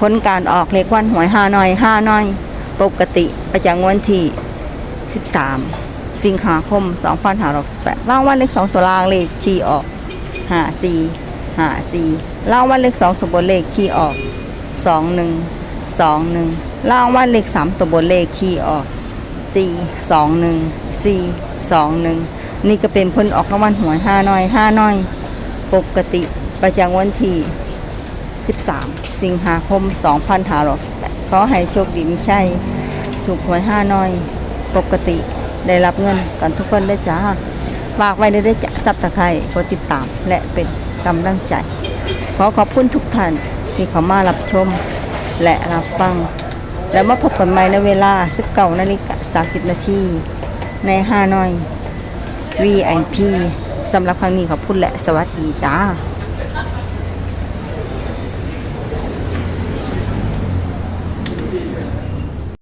ผลการออกเลขวันหวยห้าน้อยห้าน้อย ปกติประจำวันที่ 13 สิงหาคม 2568รางวัลเลข2ตัวล่างเลขที่ออก 54 54รางวัลเลข2ตัวบนเลขที่ออก 21 21รางวัลเลข3ตัวบนเลขที่ออก 4 21 4 21 นี่ก็เป็นผลออกรางวัลหวย5น้อย5น้อย ปกติประจำวันที่ 13 สิงหาคม 2568ขอให้โชคดีมีชัยถูกหวย5น้อย ปกติได้รับเงินกันทุกคนด้วยจ้าฝากไว้ได้ด้จ้าซับสไครต์กดติดตามและเป็นกำลังใจ ขอขอบคุณทุกท่านที่เข้ามารับชมและรับฟัง แล้วมาพบกันใหม่ในเวลา19นาฬิกา30 นาทีใน5น้อย VIP สำหรับครั้งนี้ขอบคุณและสวัสดีจ้า